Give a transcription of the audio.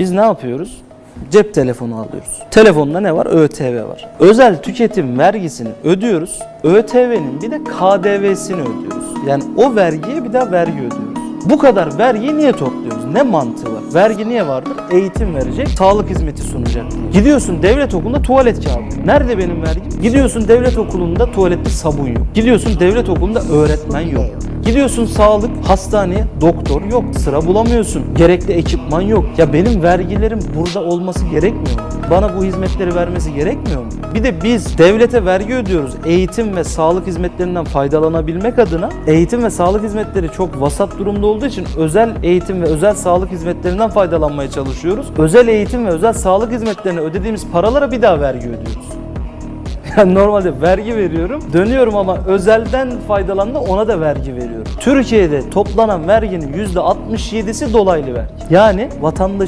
Biz ne yapıyoruz? Cep telefonu alıyoruz. Telefonda ne var? ÖTV var. Özel tüketim vergisini ödüyoruz. ÖTV'nin bir de KDV'sini ödüyoruz. Yani o vergiye bir daha vergi ödüyoruz. Bu kadar vergiyi niye topluyoruz? Ne mantığı var? Vergi niye vardır? Eğitim verecek, sağlık hizmeti sunacak. Gidiyorsun devlet okulunda tuvalet kağıdı. Nerede benim vergim? Gidiyorsun devlet okulunda tuvalette sabun yok. Gidiyorsun devlet okulunda öğretmen yok. Gidiyorsun sağlık, hastaneye, doktor yok. Sıra bulamıyorsun. Gerekli ekipman yok. Ya benim vergilerim burada olması gerekmiyor mu? Bana bu hizmetleri vermesi gerekmiyor mu? Bir de biz devlete vergi ödüyoruz. Eğitim ve sağlık hizmetlerinden faydalanabilmek adına eğitim ve sağlık hizmetleri çok vasat durumda olduğu için özel eğitim ve özel sağlık hizmetlerinden faydalanmaya çalışıyoruz. Özel eğitim ve özel sağlık hizmetlerine ödediğimiz paralara bir daha vergi ödüyoruz. Yani normalde vergi veriyorum. Dönüyorum ama özelden faydalandı ona da vergi veriyorum. Türkiye'de toplanan verginin %67'si dolaylı vergi. Yani vatandaş